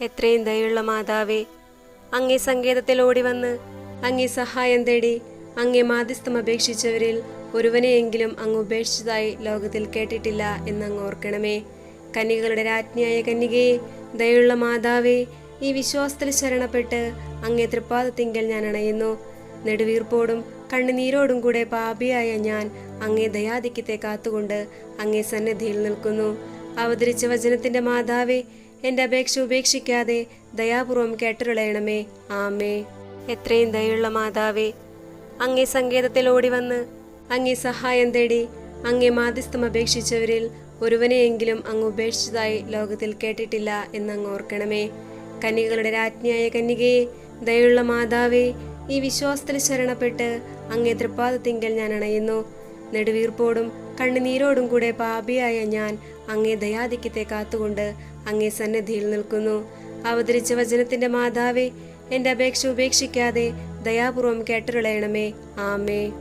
എത്രയും ദയുള്ള മാതാവേ അങ്ങേ സങ്കേതത്തിൽ ഓടി വന്ന് അങ്ങേ സഹായം തേടി അങ്ങേ മാധ്യസ്ഥം അപേക്ഷിച്ചവരിൽ ഒരുവനെയെങ്കിലും അങ്ങ് ഉപേക്ഷിച്ചതായി ലോകത്തിൽ കേട്ടിട്ടില്ല എന്നങ്ങ് ഓർക്കണമേ. കന്യകളുടെ രാജ്ഞിയായ കന്യകയെ ദയുള്ള മാതാവേ ഈ വിശ്വാസത്തിൽ ശരണപ്പെട്ട് അങ്ങേ തൃപ്പാദത്തിങ്കൽ ഞാൻ അണയുന്നു. നെടുവീർപ്പോടും കണ്ണുനീരോടും കൂടെ പാപിയായ ഞാൻ അങ്ങേ ദയാധിക്യത്തെ കാത്തുകൊണ്ട് അങ്ങേ സന്നിധിയിൽ നിൽക്കുന്നു. അവതരിച്ച വചനത്തിന്റെ മാതാവേ എന്റെ അപേക്ഷ ഉപേക്ഷിക്കാതെ ദയാപൂർവം കേട്ടുകളയണമേ ആമേ. എത്രയും ദയുള്ള മാതാവേ അങ്ങേ സങ്കേതത്തിൽ ഓടി വന്ന് അങ്ങേ സഹായം തേടി അങ്ങേ മാധ്യസ്ഥം അപേക്ഷിച്ചവരിൽ ഒരുവനെയെങ്കിലും അങ്ങ് ഉപേക്ഷിച്ചതായി ലോകത്തിൽ കേട്ടിട്ടില്ല എന്നങ്ങ് ഓർക്കണമേ. കന്യകളുടെ രാജ്ഞിയായ കന്യകയെ ദയുള്ള മാതാവേ ഈ വിശ്വാസത്തിൽ ശരണപ്പെട്ട് അങ്ങേ തൃപ്പാദത്തിങ്കൽ ഞാൻ അണയുന്നു. നെടുവീർപ്പോടും കണ്ണുനീരോടും കൂടെ പാപിയായ ഞാൻ അങ്ങേ ദയാധിക്യത്തെ കാത്തുകൊണ്ട് അങ്ങേ സന്നദ്ധിയിൽ നിൽക്കുന്നു. അവതരിച്ച വചനത്തിന്റെ മാതാവേ എന്റെ അപേക്ഷ ഉപേക്ഷിക്കാതെ ദയാപൂർവം കേട്ടരുളയണമേ. ആമേ